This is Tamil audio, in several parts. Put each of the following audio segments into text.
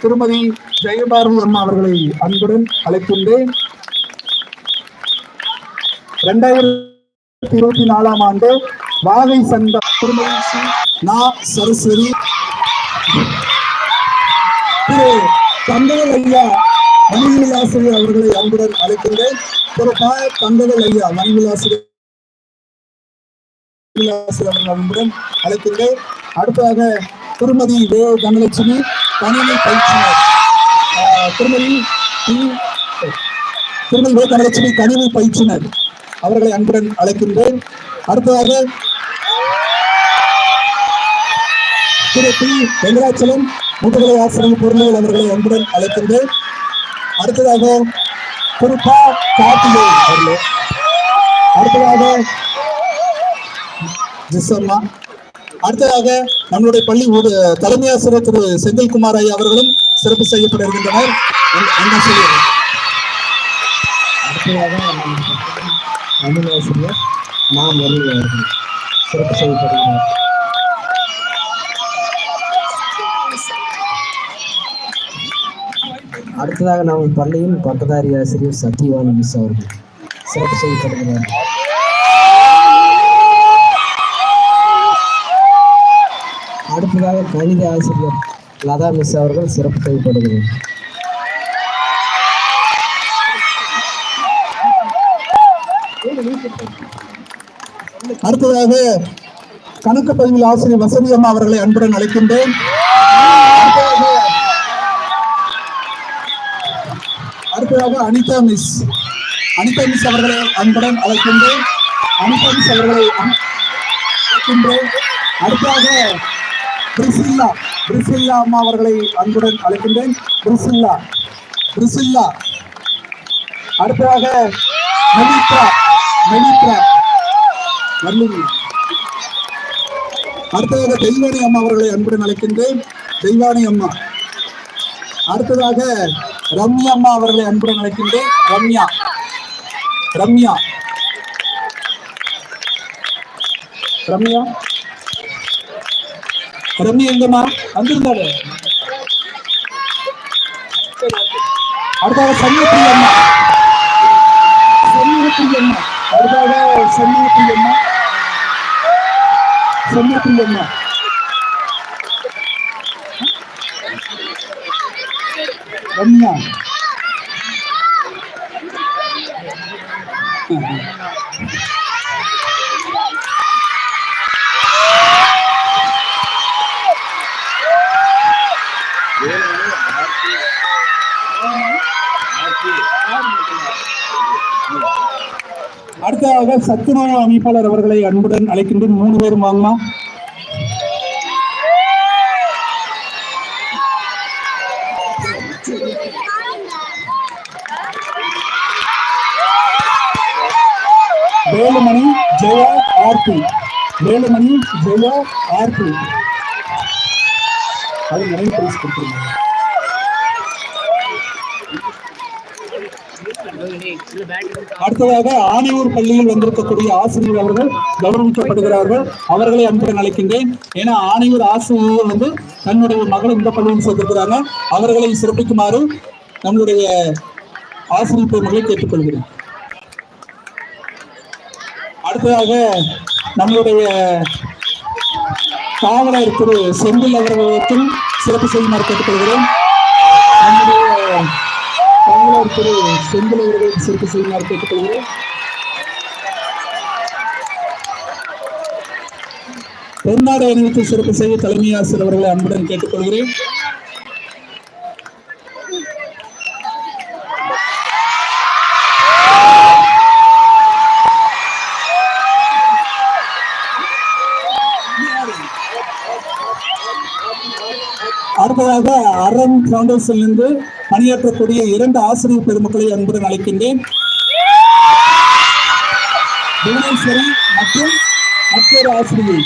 திருமதி ஜெயபாரதி அம்மா அவர்களை அன்புடன் அழைக்கின்றேன் இரண்டாயிரத்தி இருபத்தி நாலாம் ஆண்டு வாகை சந்த திருமதி நா சரஸ்வதி. திரு தங்கவேல் ஐயா மணிவிலாசிரியர் அவர்களை அன்புடன் அழைக்கின்றேன் திரு பா தங்கவேல் ஐயா மணிவிலாசிரியர் அவர்கள் அன்புடன் அழைக்கின்றேன் அடுத்ததாக திருமதி தேவ தனலட்சுமி கணினி பயிற்சினர் திருமதி திருமதி வே தனலட்சுமி கணினி பயிற்சினர் அவர்களை அன்புடன் அழைக்கின்றேன். அடுத்ததாக திரு பி. வெங்கடாச்சலம் முதுகலை ஆசிரியர் பொருளியல் அவர்களை அன்புடன் அழைக்கின்றேன். அடுத்ததாக திரு ப. கார்த்திகே அவர்களே. அடுத்ததாக ஜிஸ் அடுத்ததாக நம்மளுடைய பள்ளி ஊட- தலைமை திரு செந்தில்குமார் ஐயா அவர்களும் சிறப்பு செய்யப்பட இருக்கின்றனர். அடுத்ததாக தமிழாசிரியர் நாம் முரளி சிறப்பு செய்யப்படுகிறார். அடுத்ததாக நமது பள்ளியின் பட்டதாரி ஆசிரியர் சத்யவாணி மிஸ் அவர்கள் சிறப்பு செய்யப்படுகிறார். கணித ஆசிரியர் லதா மிஸ் அவர்கள் சிறப்பு செய்யப்படுகிறது அடுத்ததாக கணக்கு பதிவில் ஆசிரியர் வசதி அம்மா அவர்களை அன்புடன் அழைக்கின்றேன். அடுத்ததாக அனிதா மிஸ் அனிதா மிஸ் அவர்களை அன்புடன் அழைக்கின்றேன். அனிதா மிஸ் அவர்களை அழைக்கின்றேன். அடுத்ததாக பிரிசில்லா பிரிசில்லா அம்மா அவர்களை அன்புடன் அழைக்கின்றேன். Priscilla Priscilla. அடுத்ததாக மெலித்ரா மெலித்ரா. வர்லினி அடுத்ததாக தெய்வானி அம்மா அவர்களை அன்புடன் அழைக்கின்றேன். தெய்வானி அம்மா. அடுத்ததாக ரம்யா அம்மா அவர்களை அன்புடன் அழைக்கின்றேன். ரம்யா. ரம்யா. ரம்யா. ரம்யா எங்கம்மா? வந்திருந்தாரு. அடுத்தாக சண்முகப்பிரி அம்மா. சண்முகப்பிரி அம்மா. அடுத்தாக சண்முகப்பிரி அம்மா. சண்முகப்பிரி அம்மா. ரம்யா. அடுத்ததாக சத்துணவு அமைப்பாளர் அவர்களை அன்புடன் அழைக்கின்றேன். மூணு பேரும் வாங்கம்மா. வேலுமணி ஜெயா ஆர்பி வேலுமணி ஜெயா ஆர்பி அது நிறைய பிரைஸ் கொடுத்துருங்க. அடுத்ததாக ஆணையூர் பள்ளியில் வந்திருக்கக்கூடிய ஆசிரியர் அவர்கள் கௌரவிக்கப்படுகிறார்கள். அவர்களை அன்புடன் அழைக்கின்றேன். ஏன்னா ஆணையூர் ஆசிரியர் வந்து தன்னுடைய மகள் இந்த பள்ளியில் சேர்ந்திருக்கிறாங்க. அவர்களை சிறப்பிக்குமாறு நம்மளுடைய ஆசிரியர் பெருமகளை கேட்டுக்கொள்கிறேன். அடுத்ததாக நம்மளுடைய காவலர் திரு செந்தில் அவர்களுக்கும் சிறப்பு செய்யுமாறு கேட்டுக்கொள்கிறேன். நம்முடைய காவலர் திரு செந்தில் அவர்கள் சிறப்பு செய்யுமாறு கேட்டுக்கொள்கிறேன். பொன்னாடு அணிவித்து சிறப்பு செய்ய தலைமை ஆசிரியர் அவர்களை அன்புடன் கேட்டுக்கொள்கிறேன். அடுத்ததாக அறம் ஃபவுண்டேஷனிலிருந்து பணியாற்றக்கூடிய இரண்டு ஆசிரியர் பெருமக்களை அன்புடன் அழைக்கின்றேன். புவனேஸ்வரி மற்றும் மற்றொரு ஆசிரியை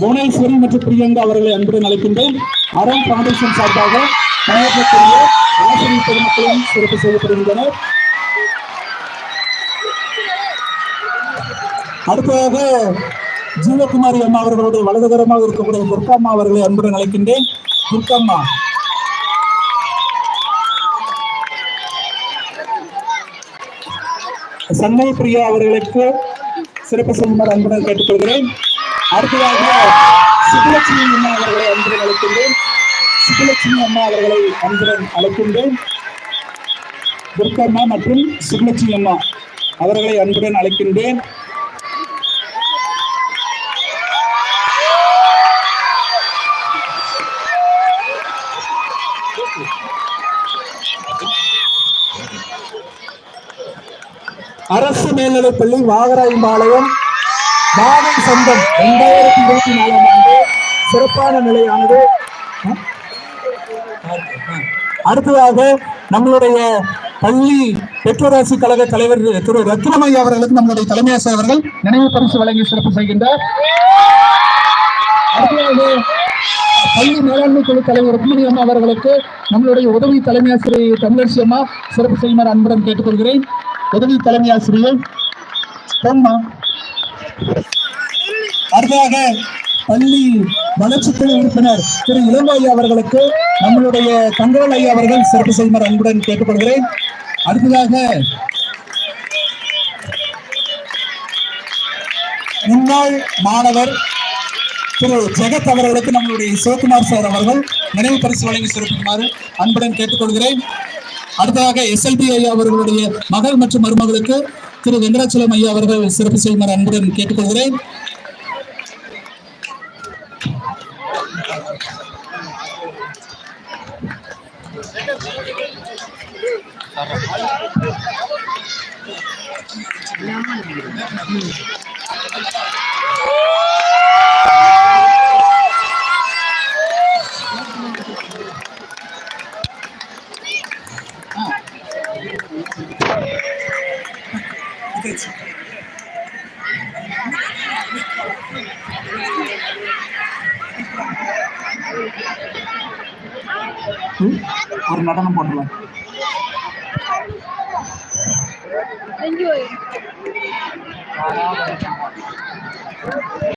புவனேஸ்வரி மற்றும் பிரியங்கா அவர்களை அன்புடன் அழைக்கின்றேன். அரண் ஃபவுண்டேஷன் சார்பாக பணியாற்றக்கூடிய ஆசிரியர் பெருமக்களும் சிறப்பு செய்யப்படுகின்றனர் அடுத்ததாக ஜீவகுமாரி அம்மா அவர்களுடைய வலதுகரமாக இருக்கக்கூடிய துர்காம்மா அவர்களை அன்புடன் அழைக்கின்றேன். துர்காம்மா சண்மை பிரியா அவர்களுக்கு சிறப்பு செய்யுமாறு அன்புடன் கேட்டுக்கொள்கிறேன். அடுத்ததாக சுப்புலட்சுமி அம்மா அவர்களை அன்புடன் அழைக்கின்றேன். சுப்புலட்சுமி அம்மா அவர்களை அன்புடன் அழைக்கின்றேன். துர்கம்மா மற்றும் சுப்புலட்சுமி அம்மா அவர்களை அன்புடன் அழைக்கின்றேன். அரசு மேல்நிலைப்பள்ளி வாகராயம்பாளையம் பாவை சங்கம் இரண்டாயிரத்தி இருபத்தி நாலாம் ஆண்டு சிறப்பான நிலையானது. அடுத்ததாக நம்மளுடைய பள்ளி பெற்றோராசி கழக தலைவர் திரு ரத்னமையா அவர்களுக்கு நம்மளுடைய தலைமை ஆசிரியர் அவர்கள் நினைவு பரிசு வழங்கி சிறப்பு செய்கின்றார். அடுத்ததாக பள்ளி மேலாண்மை குழு தலைவர் ருக்மிணி அம்மா அவர்களுக்கு நம்மளுடைய உதவி தலைமை ஆசிரியர் தமிழரசி அம்மா சிறப்பு செய்யுமாறு அன்புடன் கேட்டுக்கொள்கிறேன். உதவி தலைமை ஆசிரியர் அடுத்ததாக பள்ளி வளர்ச்சிக்குழு உறுப்பினர் திரு இளம்பாய் அவர்களுக்கு நம்மளுடைய தங்கவல் ஐயா அவர்கள் சிறப்பு செய்யுமாறு அன்புடன் கேட்டுக்கொள்கிறேன். அடுத்ததாக முன்னாள் மாணவர் திரு ஜெகத் அவர்களுக்கு நம்மளுடைய சிவகுமார் சார் அவர்கள் நினைவு பரிசு வழங்கி சிறப்பிக்குமாறு அன்புடன் கேட்டுக்கொள்கிறேன். அடுத்ததாக எஸ்எல்பி ஐயா அவர்களுடைய மகள் மற்றும் மருமகளுக்கு திரு வெங்கடாச்சலம் ஐயா அவர்கள் சிறப்பு செய்யுமாறு அன்புடன் கேட்டுக்கொள்கிறேன். ஒரு நடனம் போடலாம் Enjoy.